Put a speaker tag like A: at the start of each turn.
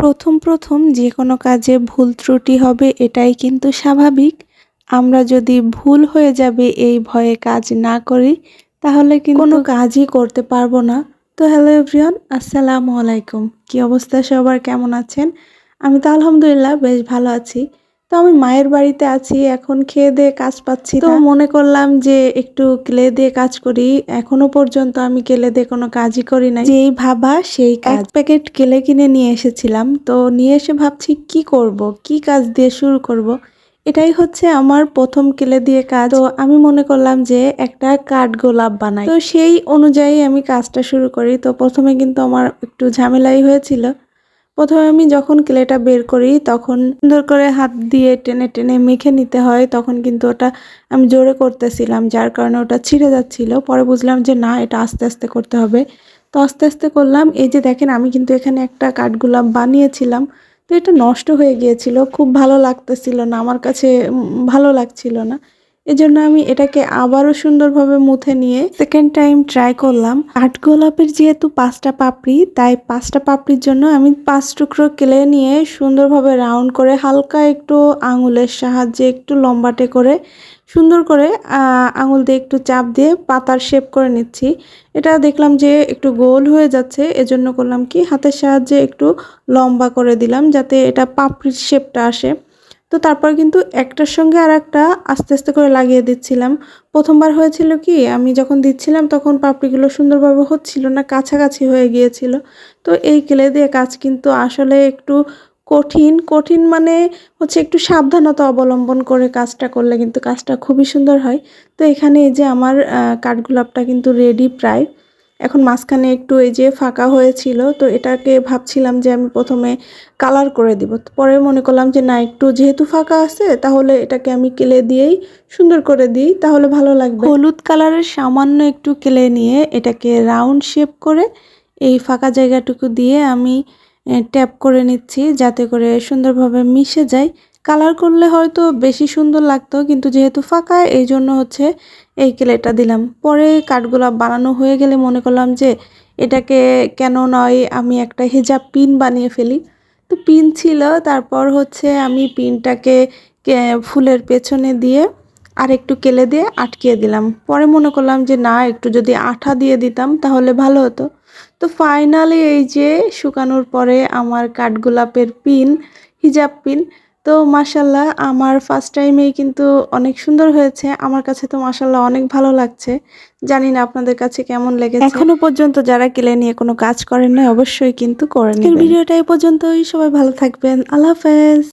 A: প্রথম প্রথম যে কোনো কাজে ভুল ত্রুটি হবে এটাই কিন্তু স্বাভাবিক। আমরা যদি ভুল হয়ে যাবে এই ভয়ে কাজ না করি তাহলে কিন্তু কোনো কাজই করতে পারব না। তো হ্যালো এভরিওয়ান আসসালামু আলাইকুম। কি অবস্থা সবার? কেমন আছেন? আমি তো আলহামদুলিল্লাহ বেশ ভালো আছি। তো আমি মায়ের বাড়িতে আছি এখন খেয়ে দিয়ে কাজ পাচ্ছি তো মনে করলাম যে একটু ক্লে দিয়ে কাজ করি এখনও পর্যন্ত আমি কেলে দিয়ে কোনো কাজই করি না যেই ভাবা সেই এক প্যাকেট কেলে কিনে নিয়ে এসেছিলাম তো নিয়ে এসে ভাবছি কি করব কি কাজ দিয়ে শুরু করব? এটাই হচ্ছে আমার প্রথম কেলে দিয়ে কাজ। তো আমি মনে করলাম যে একটা কাঠ গোলাপ বানাই। তো সেই অনুযায়ী আমি কাজটা শুরু করি। তো প্রথমে কিন্তু আমার একটু ঝামেলাই হয়েছিল। প্রথমে আমি যখন ক্লেটা বের করি, তখন সুন্দর করে হাত দিয়ে টেনে টেনে মেখে নিতে হয়, তখন কিন্তু ওটা আমি জোরে করতেছিলাম, যার কারণে ওটা ছিঁড়ে যাচ্ছিল। পরে বুঝলাম যে না, এটা আস্তে আস্তে করতে হবে। তো আস্তে আস্তে করলাম। এই যে দেখেন, আমি কিন্তু এখানে একটা কাঠগোলাপ বানিয়েছিলাম। তো এটা নষ্ট হয়ে গিয়েছিল। খুব ভালো লাগতেছিল না, আমার কাছে ভালো লাগছিল না। এজন্য আমি এটাকে আবারও সুন্দরভাবে মুথে নিয়ে সেকেন্ড টাইম ট্রাই করলাম। কাঠগোলাপের যেহেতু পাঁচটা পাপড়ি, তাই পাঁচটা পাপড়ির জন্য আমি পাঁচ টুকরো কেলে নিয়ে সুন্দরভাবে রাউন্ড করে হালকা একটু আঙুলের সাহায্যে একটু লম্বাটে করে সুন্দর করে আঙুল দিয়ে একটু চাপ দিয়ে পাতার শেপ করে নিচ্ছি। এটা দেখলাম যে একটু গোল হয়ে যাচ্ছে, এজন্য করলাম কি হাতের সাহায্যে একটু লম্বা করে দিলাম যাতে এটা পাপড়ির শেপটা আসে। তো তারপর কিন্তু একটার সঙ্গে আর একটা আস্তে আস্তে করে লাগিয়ে দিচ্ছিলাম। প্রথমবার হয়েছিল কি, আমি যখন দিচ্ছিলাম তখন পাপড়িগুলো সুন্দরভাবে হচ্ছিল না, কাছাকাছি হয়ে গিয়েছিল। তো এই কেলে দিয়ে কাজ কিন্তু আসলে একটু কঠিন। কঠিন মানে হচ্ছে একটু সাবধানতা অবলম্বন করে কাজটা করলে কিন্তু কাজটা খুবই সুন্দর হয়। তো এখানে এই যে আমার কাঠগোলাপটা কিন্তু রেডি প্রায়। এখন মাঝখানে একটু এই যে ফাঁকা হয়েছিল, তো এটাকে ভাবছিলাম যে আমি প্রথমে কালার করে দিব। পরে মনে করলাম যে না, একটু যেহেতু ফাঁকা আছে, তাহলে এটাকে আমি কেলে দিয়েই সুন্দর করে দিই, তাহলে ভালো লাগবে। হলুদ কালারের সামান্য একটু কেলে নিয়ে এটাকে রাউন্ড শেপ করে এই ফাঁকা জায়গাটুকু দিয়ে আমি ট্যাপ করে নিচ্ছি, যাতে করে সুন্দরভাবে মিশে যায়। কালার করলে হয়তো বেশি সুন্দর লাগতো, কিন্তু যেহেতু ফাঁকা, এই জন্য হচ্ছে এই কেলেটা দিলাম। পরে কাঠগোলাপ বানানো হয়ে গেলে মনে করলাম যে এটাকে কেন নয় আমি একটা হেজাব পিন বানিয়ে ফেলি। তো পিন ছিল, তারপর হচ্ছে আমি পিনটাকে ফুলের পেছনে দিয়ে আর একটু কেলে দিয়ে আটকিয়ে দিলাম। পরে মনে করলাম যে না, একটু যদি আঠা দিয়ে দিতাম তাহলে ভালো হতো। তো ফাইনালি এই যে শুকানোর পরে আমার কাঠগোলাপের পিন হিজাব পিন তো মাসাল্লাহ আমার ফার্স্ট টাইমেই কিন্তু অনেক সুন্দর হয়েছে। আমার কাছে তো মাসাল্লাহ অনেক ভালো লাগছে। জানি না আপনাদের কাছে কেমন লেগেছে। এখনও পর্যন্ত যারা কেলে নিয়ে কোনো কাজ করেন না অবশ্যই কিন্তু করেন ভিডিওটা এই পর্যন্তই। সবাই ভালো থাকবেন। আল্লাহ হাফেজ।